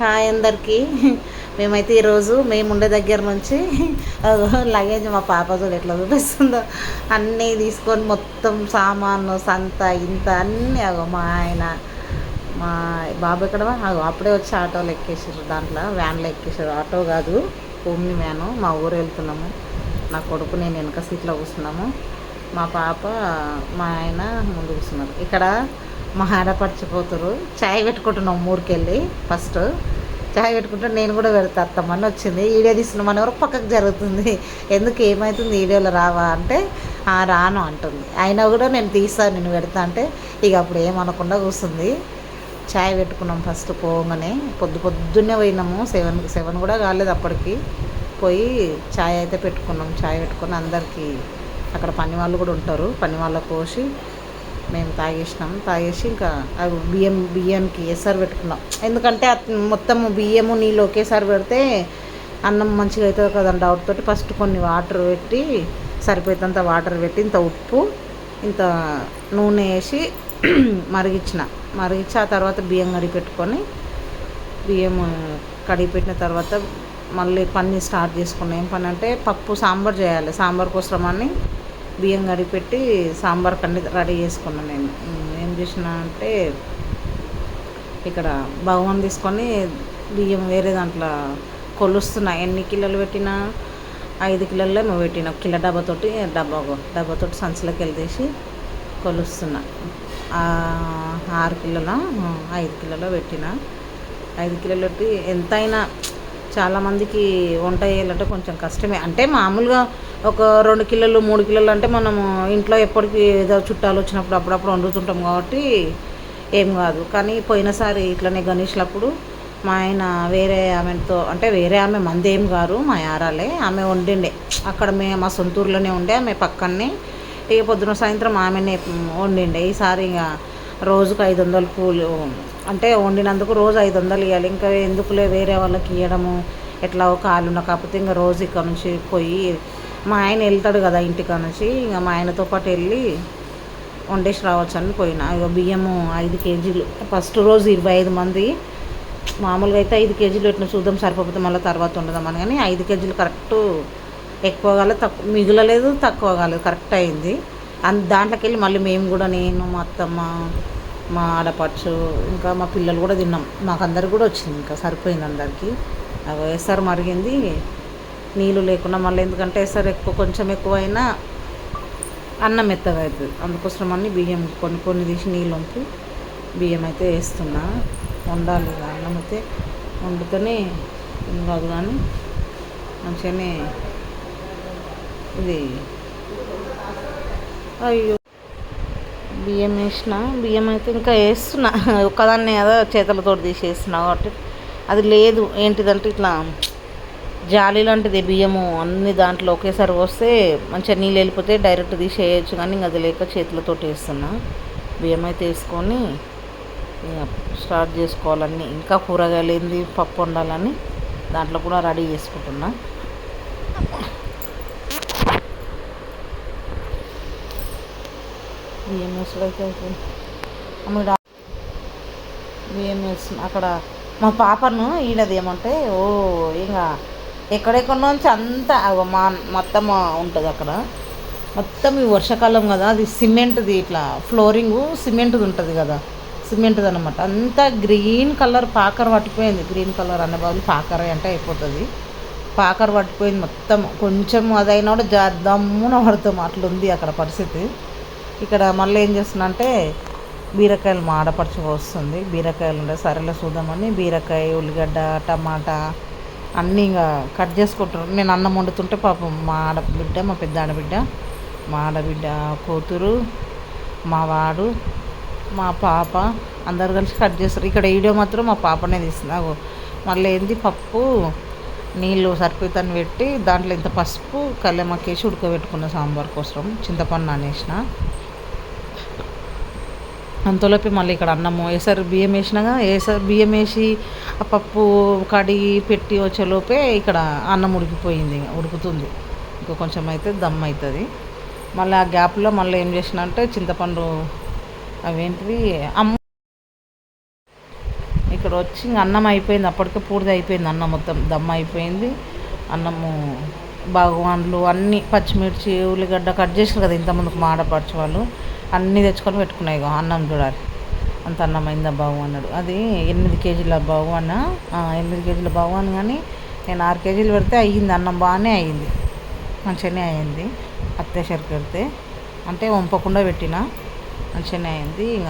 Hi అందరికీ. మేమైతే ఈరోజు మేము ఉండే దగ్గర నుంచి లగేజ్ మా పాప చూడు ఎట్లా చూపిస్తుందో అన్నీ తీసుకొని మొత్తం సామాను సంత ఇంత అన్నీ అగో మా ఆయన మా బాబు ఎక్కడ అగో అప్పుడే వచ్చి ఆటోలో ఎక్కేసారు దాంట్లో వ్యాన్లో ఎక్కేసారు ఆటో కాదు ఓమ్ని వ్యాను. మా ఊరు వెళ్తున్నాము. నా కొడుకు నేను వెనక సీట్లో కూర్చున్నాము. మా పాప మా ఆయన ముందు కూర్చున్నారు. ఇక్కడ మా ఆడపడిచిపోతారు చాయ్ పెట్టుకుంటున్నాం ఊరికెళ్ళి ఫస్ట్. చాయ్ పెట్టుకుంటే నేను కూడా పెడతా అత్తమ్మని వచ్చింది. వీడియో తీసుకున్నామని ఎవరు పక్కకు జరుగుతుంది. ఎందుకు ఏమవుతుంది వీడియోలో రావా అంటే "ఆ, రాను అంటుంది. అయినా కూడా నేను తీస్తాను నేను పెడతా అంటే ఇక అప్పుడు ఏమనకుండా కూర్చుంది చాయ్ పెట్టుకున్నాం ఫస్ట్ పోగానే. పొద్దు పొద్దున్నే పోయినాము. సెవెన్ సెవెన్ కూడా కాలేదు అప్పటికి. పోయి చాయ్ అయితే పెట్టుకున్నాం. చాయ్ పెట్టుకొని అందరికీ అక్కడ పని వాళ్ళు కూడా ఉంటారు. పని వాళ్ళకు పోసి మేము తాగేసినాం. తాగేసి ఇంకా అవి బియ్యం బియ్యానికి ఎస్ఆర్ పెట్టుకున్నాం. ఎందుకంటే మొత్తం బియ్యము నీళ్ళు ఒకేసారి పెడితే అన్నం మంచిగా అవుతుంది కదండి డౌట్ తోటి ఫస్ట్ కొన్ని వాటర్ పెట్టి సరిపోయేంత వాటర్ పెట్టి ఇంత ఉప్పు ఇంత నూనె వేసి మరిగించిన. మరిగించి ఆ తర్వాత బియ్యం కడిగి పెట్టుకొని బియ్యం కడిగి పెట్టిన తర్వాత మళ్ళీ పని స్టార్ట్ చేసుకున్నాం. ఏం పని అంటే పప్పు సాంబార్ చేయాలి. సాంబార్ కోసమని బియ్యం కడిపెట్టి సాంబార్ కన్నీ రెడీ చేసుకున్నాను నేను. ఏం చేసిన అంటే ఇక్కడ భగవాన్ తీసుకొని బియ్యం వేరే దాంట్లో కొలుస్తున్నా. ఎన్ని కిలోలు పెట్టినా? ఐదు కిలోల్లో నువ్వు పెట్టిన కిలో డబ్బాతోటి డబ్బా డబ్బాతోటి సంచిలోకి వెళ్ళేసి కొలుస్తున్నా. ఆరు కిలోల? ఐదు కిలోలో పెట్టిన. ఐదు కిలోలు పెట్టి ఎంతైనా చాలామందికి వంట చేయాలంటే కొంచెం కష్టమే. అంటే మామూలుగా ఒక రెండు కిలోలు మూడు కిలోలు అంటే మనము ఇంట్లో ఎప్పటికీ ఏదో చుట్టాలు వచ్చినప్పుడు అప్పుడప్పుడు వండుతుంటాం కాబట్టి ఏం కాదు. కానీ పోయినసారి ఇట్లనే గణేష్లప్పుడు మా ఆయన వేరే ఆమెతో అంటే వేరే ఆమె మంది ఏం గారు మా యారాలే. ఆమె వండిండే. అక్కడ మే మా సొంతూరులోనే ఉండే ఆమె పక్కనే ఇక పొద్దున సాయంత్రం ఆమెనే వండిండే. ఈసారి ఇక రోజుకు ఐదు వందలు పూలు అంటే వండినందుకు రోజు ఐదు వందలు ఇవ్వాలి ఇంకా ఎందుకులే వేరే వాళ్ళకి ఇవ్వడము ఎట్లా కాలు కాకపోతే ఇంకా రోజు ఇక్కడ నుంచి పోయి మా ఆయన వెళ్తాడు కదా ఇంటికాడ నుంచి ఇంకా మా ఆయనతో పాటు వెళ్ళి వండేసి రావచ్చు అని పోయినా. ఇక బియ్యము ఐదు కేజీలు. ఫస్ట్ రోజు ఇరవై ఐదు మంది. మామూలుగా అయితే ఐదు కేజీలు పెట్టిన చూద్దాం సరిపోతే మళ్ళీ తర్వాత ఉండదామని కానీ ఐదు కేజీలు కరెక్ట్ ఎక్కువ కాలేదు తక్కువ మిగలలేదు తక్కువ కాలేదు. కరెక్ట్ అయింది. అండ్ దాంట్లోకి వెళ్ళి మళ్ళీ మేము కూడా నేను మా అత్తమ్మ మా ఆడపడుచు ఇంకా మా పిల్లలు కూడా తిన్నాం. మాకు అందరికి కూడా వచ్చింది. ఇంకా సరిపోయింది అందరికీ. అవి ఎసరు మరిగింది. నీళ్ళు లేకుండా మళ్ళీ ఎందుకంటే సరే ఎక్కువ కొంచెం ఎక్కువైనా అన్నం మెత్తగా అవుతుంది అందుకోసం అన్ని బియ్యం కొన్ని కొన్ని తీసి నీళ్ళు వంపి బియ్యం అయితే వేస్తున్నా. వండాలి అన్నం అయితే. వండితేనే ఏం కాదు కానీ మంచిగానే ఇది అయ్యో. బియ్యం వేసిన బియ్యం అయితే ఇంకా వేస్తున్నా. ఒక్కదాన్ని ఏదో చేతులతో తీసేస్తున్నా కాబట్టి. అది లేదు ఏంటిదంటే ఇట్లా జాలి లాంటిది బియ్యము అన్ని దాంట్లో ఒకేసారి వస్తే మంచిగా నీళ్ళు వెళ్ళిపోతే డైరెక్ట్ తీసేయచ్చు కానీ ఇంకా అది లేక చేతులతో వేస్తున్నా. బియ్యం అయితే వేసుకొని ఇక స్టార్ట్ చేసుకోవాలని ఇంకా కూరగాయలు ఏంది పప్పు వండాలని దాంట్లో కూడా రెడీ చేసుకుంటున్నా. బియ్యం వేసుడైతే అయిపోయింది. బియ్యం వేస్తున్నా. అక్కడ మా పాపను ఈడది ఏమంటే ఓ ఇంకా ఎక్కడెక్కడ నుంచి అంతా మా మొత్తం ఉంటుంది అక్కడ. మొత్తం ఈ వర్షాకాలం కదా అది సిమెంట్ది ఇట్లా ఫ్లోరింగు సిమెంట్ది ఉంటుంది కదా సిమెంట్ది అనమాట అంతా గ్రీన్ కలర్ పాకర్ పట్టిపోయింది. గ్రీన్ కలర్ అనే బదులు పాకర్ అంటే అయిపోతుంది. పాకర్ పట్టిపోయింది మొత్తం. కొంచెం అదైనా కూడా జా దమ్మున పడతాం. అట్లుంది అక్కడ పరిస్థితి. ఇక్కడ మళ్ళీ ఏం చేస్తున్నంటే బీరకాయలు మా వస్తుంది బీరకాయలు ఉండే సరేలే చూద్దామని బీరకాయ ఉల్లిగడ్డ టమాటా అన్నీ ఇంకా కట్ చేసుకుంటారు. నేను అన్నం వండుతుంటే పాపం మా ఆడబిడ్డ మా పెద్ద ఆడబిడ్డ మా ఆడబిడ్డ కూతురు మా వాడు మా పాప అందరు కలిసి కట్ చేస్తారు. ఇక్కడ వీడియో మాత్రం మా పాపనే తీస్తుంది మళ్ళీ ఏంది పప్పు నీళ్ళు సరిపోతాన్ని పెట్టి దాంట్లో ఇంత పసుపు కళ్ళెమ్మకేసి ఉడకబెట్టుకున్న సాంబార్ కోసం చింతపండు నానేసిన. అంతలోపే మళ్ళీ ఇక్కడ అన్నము. వేసారు బియ్యం వేసినాగా? వేసారు బియ్యం వేసి ఆ పప్పు కడిగి పెట్టి వచ్చేలోపే ఇక్కడ అన్నం ఉడికిపోయింది ఉడుకుతుంది. ఇంకా కొంచెం అయితే దమ్ అవుతుంది. మళ్ళీ ఆ గ్యాప్లో మళ్ళీ ఏం చేసిన అంటే చింతపండు అవేంటివి అమ్మ ఇక్కడ వచ్చి అన్నం అయిపోయింది. అప్పటికే పూర్తి అయిపోయింది అన్నం మొత్తం. దమ్ అయిపోయింది. అన్నము భగవాన్లు అన్నీ పచ్చిమిర్చి ఉల్లిగడ్డ కట్ చేసారు కదా ఇంతమందికి మాడపరచు వాళ్ళు. అన్నీ తెచ్చుకొని పెట్టుకున్నాయి ఇగో అన్నం చూడాలి. అంత అన్నం అయిందా బావు అన్నాడు. అది ఎనిమిది కేజీల బావు అన్న ఎనిమిది కేజీల బావు అని కానీ నేను ఆరు కేజీలు పెడితే అయ్యింది అన్నం బాగానే అయ్యింది. మంచిగానే అయ్యింది. అత్యాసరికి పెడితే అంటే వంపకుండా పెట్టిన మంచిగానే అయింది ఇక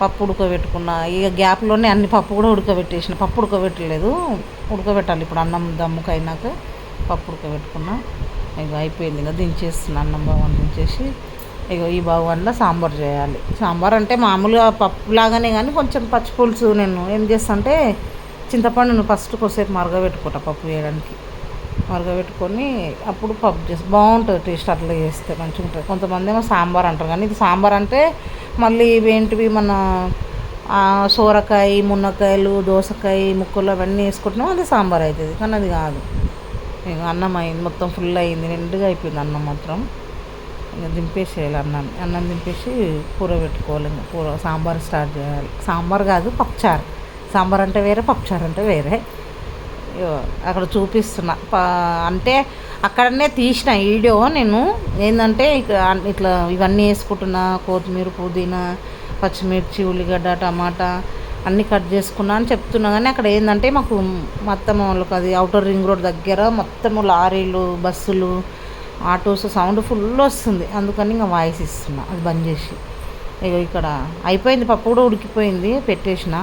పప్పు ఉడకబెట్టుకున్న ఇక గ్యాప్లోనే అన్ని పప్పు కూడా ఉడకబెట్టేసిన. పప్పు ఉడకబెట్టలేదు. ఉడకబెట్టాలి. ఇప్పుడు అన్నం దమ్ముకు అయినాక పప్పు ఉడకబెట్టుకున్నా. ఇక అయిపోయింది. ఇక దించేస్తున్నా అన్నం బావని దించేసి ఇక ఈ బాగులో సాంబార్ చేయాలి. సాంబార్ అంటే మామూలుగా పప్పు లాగానే కానీ కొంచెం పచ్చి పులుసు నేను ఏం చేస్తానంటే చింతపండును ఫస్ట్ కొద్దిసేపు మరగబెట్టుకుంటా పప్పు వేయడానికి. మరగబెట్టుకొని అప్పుడు పప్పు చేసి బాగుంటుంది టేస్ట్ అట్లా చేస్తే మంచిగా ఉంటుంది. కొంతమంది ఏమో సాంబార్ అంటారు కానీ ఇది సాంబార్ అంటే మళ్ళీ ఇవి ఏంటివి మన సోరకాయ మునక్కాయలు దోసకాయ ముక్కలు అవన్నీ వేసుకుంటున్నాం అది సాంబార్ అవుతుంది కానీ అది కాదు. అన్నం అయింది. మొత్తం ఫుల్ అయింది. నిండుగా అయిపోయింది అన్నం మాత్రం. దింపేసేయాలి అన్నం. అన్నం దింపేసి కూర పెట్టుకోవాలి ఇంకా. కూర సాంబార్ స్టార్ట్ చేయాలి. సాంబార్ కాదు పప్పుచారు. సాంబార్ అంటే వేరే పప్పుచారు అంటే వేరే. అక్కడ చూపిస్తున్నా. అంటే అక్కడనే తీసిన వీడియో నేను. ఏంటంటే ఇక ఇట్లా ఇవన్నీ వేసుకుంటున్నా. కొత్తిమీర పుదీనా పచ్చిమిర్చి ఉల్లిగడ్డ టమాటా అన్నీ కట్ చేసుకున్నా అని చెప్తున్నా. కానీ అక్కడ ఏంటంటే మాకు మొత్తం వాళ్ళకి అది అవుటర్ రింగ్ రోడ్ దగ్గర మొత్తము లారీలు బస్సులు ఆటోస్ సౌండ్ ఫుల్ వస్తుంది. అందుకని ఇంకా వాయిస్ ఇస్తున్నా. అది బంద్ చేసి. ఇక ఇక్కడ అయిపోయింది పప్పు కూడా ఉడికిపోయింది పెట్టేసిన.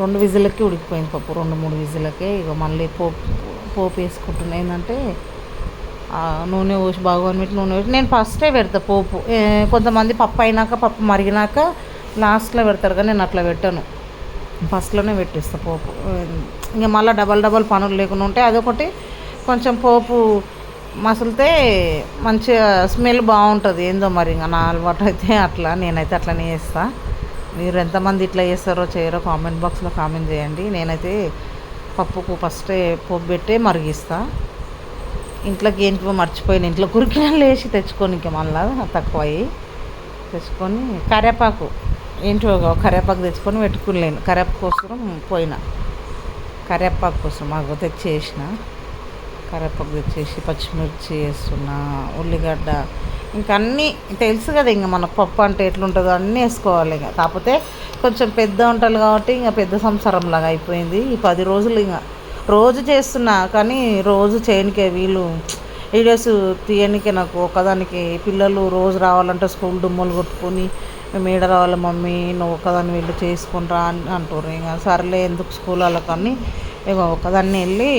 రెండు విజిలకి ఉడికిపోయింది పప్పు రెండు మూడు విజిలకే. ఇక మళ్ళీ పోపు పోపు వేసుకుంటున్నా. ఏంటంటే నూనె పోసి బాగోని పెట్టి నూనె పోసి నేను ఫస్టే పెడతా పోపు. కొంతమంది పప్పు అయినాక పప్పు మరిగినాక లాస్ట్లో పెడతారు కానీ నేను అట్లా పెట్టాను. ఫస్ట్లోనే పెట్టేస్తా పోపు. ఇంకా మళ్ళీ డబల్ డబల్ పనులు లేకుండా ఉంటే అదొకటి. కొంచెం పోపు మసిలితే మంచిగా స్మెల్ బాగుంటుంది. ఏందో మరి ఇంకా నా అలవాటు అయితే అట్లా నేనైతే అట్లనే చేస్తా. మీరు ఎంతమంది ఇట్లా చేస్తారో చేయరో కామెంట్ బాక్స్లో కామెంట్ చేయండి. నేనైతే పప్పుకు ఫస్టే పోపు పెట్టే మరిగిస్తా. ఇంట్లోకి ఏంటివో మర్చిపోయిన ఇంట్లో కురికినాలు వేసి తెచ్చుకొని ఇంక మళ్ళా తక్కువ అయ్యి తెచ్చుకొని కరేపాకు ఏంటో కరేపాకు తెచ్చుకొని పెట్టుకునిలేను కరేపాకు కోసం పోయిన. కరేపాకు కోసం మాకు తెచ్చేసిన కరివేపాకు తెచ్చేసి పచ్చిమిర్చి వేస్తున్నా ఉల్లిగడ్డ ఇంకా అన్నీ తెలుసు కదా ఇంకా మన పప్పు అంటే ఎట్లుంటుందో అన్నీ వేసుకోవాలి ఇంకా. కాకపోతే కొంచెం పెద్ద వంటలు కాబట్టి ఇంకా పెద్ద సంసారం లాగా అయిపోయింది. ఈ పది రోజులు ఇంకా రోజు చేస్తున్నా కానీ రోజు చేయనికే వీలు. వీడియోస్ తీయనికే నాకు ఒకదానికి పిల్లలు రోజు రావాలంటే స్కూల్ డుమ్మలు కొట్టుకొని మేడ రావాలి మమ్మీ నువ్వు ఒకదాన్ని వెళ్ళి రా అని అంటారు ఇంకా సర్లే ఎందుకు స్కూల్ వాళ్ళకని? ఇక ఒకదాన్ని వెళ్ళి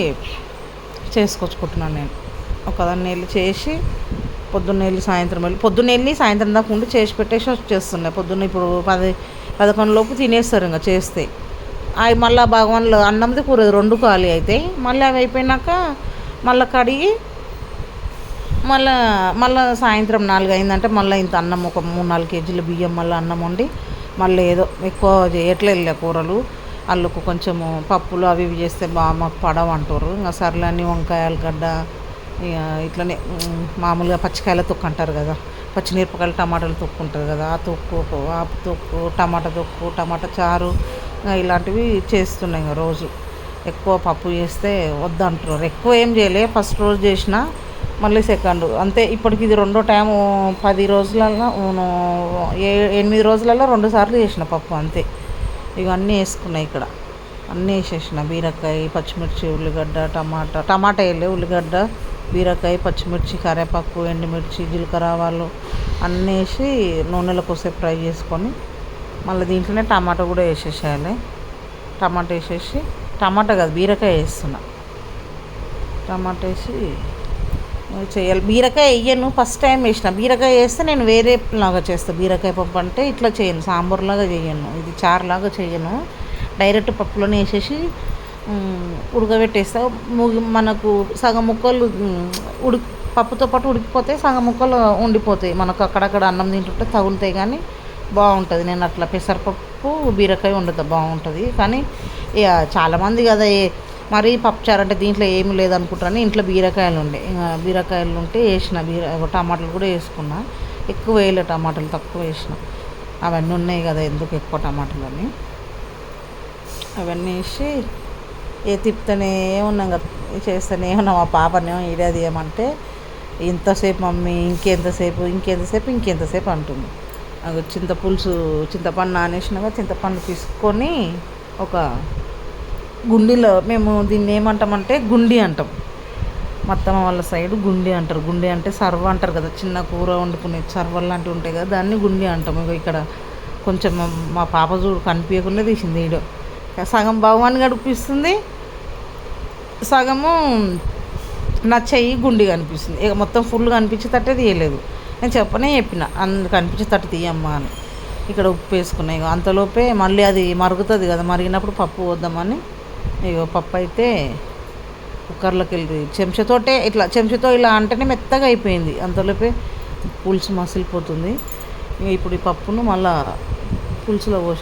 చేసుకొచ్చుకుంటున్నాను నేను. ఒకదాన్ని వెళ్ళి చేసి పొద్దున్న వెళ్ళి సాయంత్రం వెళ్ళి పొద్దున్న వెళ్ళి సాయంత్రం దాకా ఉండి చేసి పెట్టేసి వచ్చేస్తున్నాయి పొద్దున్న ఇప్పుడు పది పదకొండు లోపు తినేస్తారు ఇంకా చేస్తే. అవి మళ్ళీ భగవాన్లు అన్నంది కూర రెండు ఖాళీ అవుతాయి మళ్ళీ అవి అయిపోయినాక మళ్ళీ కడిగి మళ్ళా మళ్ళీ సాయంత్రం నాలుగు అయిందంటే మళ్ళీ ఇంత అన్నం ఒక మూడు నాలుగు కేజీల బియ్యం మళ్ళీ అన్నం వండి మళ్ళీ ఏదో ఎక్కువ చేయట్లేదు కూరలు? అల్లుకు కొంచెము పప్పులు అవి ఇవి చేస్తే బాగా మాకు పడవ అంటారు. ఇంకా సర్లన్నీ వంకాయలు గడ్డ ఇక ఇట్లనే మామూలుగా పచ్చికాయల తొక్కు అంటారు కదా. పచ్చిమిరపకాయలు టమాటాలు తొక్కు ఉంటుంది కదా. ఆ తొక్కు ఆ తొక్కు టమాటా తొక్కు టమాటా చారు ఇలాంటివి చేస్తున్నాయి ఇంకా రోజు. ఎక్కువ పప్పు చేస్తే వద్దంటున్నారు. ఎక్కువ ఏం చేయలే. ఫస్ట్ రోజు చేసిన మళ్ళీ సెకండ్. అంతే ఇప్పటికి ఇది రెండో టైం పది రోజులలో ఏ ఎనిమిది రోజులలో రెండు సార్లు చేసిన పప్పు అంతే. ఇవన్నీ వేసుకున్నాయి ఇక్కడ. అన్నీ వేసేసిన. బీరకాయ పచ్చిమిర్చి ఉల్లిగడ్డ టమాటా. టమాటా వేయలే ఉల్లిగడ్డ బీరకాయ పచ్చిమిర్చి కరివేపాకు ఎండుమిర్చి జీలకర్ర ఆవాలు అన్నీ వేసి నూనెలో కోసేపు ఫ్రై చేసుకొని మళ్ళీ దీంట్లోనే టమాటా కూడా వేసేసేయాలి. టమాటా వేసేసి టమాటా కాదు బీరకాయ వేస్తున్నా. టమాటా వేసి చేయాలి. బీరకాయ వేయను ఫస్ట్ టైం వేసిన. బీరకాయ వేస్తే నేను వేరే లాగా చేస్తాను బీరకాయ పప్పు అంటే ఇట్లా చేయను. సాంబార్లాగా చేయను. ఇది చారులాగా చేయను. డైరెక్ట్ పప్పులోనే వేసేసి ఉడకబెట్టేస్తా. ముగి మనకు సగం ముక్కలు ఉమ్, ఉడికి పప్పుతో పాటు ఉడికిపోతే సగం ముక్కలు ఉండిపోతాయి. మనకు అక్కడక్కడ అన్నం తింటుంటే తగులుతాయి కానీ బాగుంటుంది. నేను అట్లా పెసరపప్పు బీరకాయ వండుతా బాగుంటుంది. కానీ ఇక చాలామంది కదా మరీ పప్పుచారు అంటే దీంట్లో ఏమి లేదనుకుంటాను ఇంట్లో బీరకాయలు ఉండే బీరకాయలు ఉంటే వేసిన బీర టమాటాలు కూడా వేసుకున్నా. ఎక్కువ వేయలే టమాటాలు తక్కువ వేసిన. అవన్నీ ఉన్నాయి కదా ఎందుకు ఎక్కువ టమాటాలు అని. అవన్నీ వేసి ఏ తిప్పుతూనే ఉన్నాం కదా చేస్తూనే ఉన్నాం. మా పాపనేమో ఈడేది ఏమంటే ఇంతసేపు మమ్మీ ఇంకెంతసేపు ఇంకెంతసేపు ఇంకెంతసేపు అంటుంది. చింతపులుసు చింతపండు నానేసినాక చింతపండు తీసుకొని ఒక గుండీలో మేము దీన్ని ఏమంటామంటే గుండి అంటాం. మొత్తం వాళ్ళ సైడ్ గుండి అంటారు. గుండి అంటే సర్వ అంటారు కదా చిన్న కూర వండుకునే సర్వలు లాంటివి ఉంటాయి కదా దాన్ని గుండి అంటాం. ఇగో ఇక్కడ కొంచెం మా- పాప చూడు కనిపించకుండా తీసింది వీడియో సగం భగవాన్ గడిపిస్తుంది సగము నా చెయ్యి గుండి కనిపిస్తుంది. ఇక మొత్తం ఫుల్ కనిపించేటట్టే తీయలేదు. నేను చెప్పనే చెప్పిన అందు కనిపించేటట్టు తీయమ్మా అని. ఇక్కడ ఉప్పు వేసుకున్నాయి అంతలోపే మళ్ళీ అది మరుగుతుంది కదా మరిగినప్పుడు పప్పు వద్దామని అయ్యో పప్పు అయితే కుక్కర్లోకి వెళ్ళి చెంచాతోటే ఇట్లా చెంచాతో ఇలా అంటేనే మెత్తగా అయిపోయింది. అంతలోపే పులుసు మసిలిపోతుంది. ఇప్పుడు ఈ పప్పును మళ్ళా పులుసులో పోసి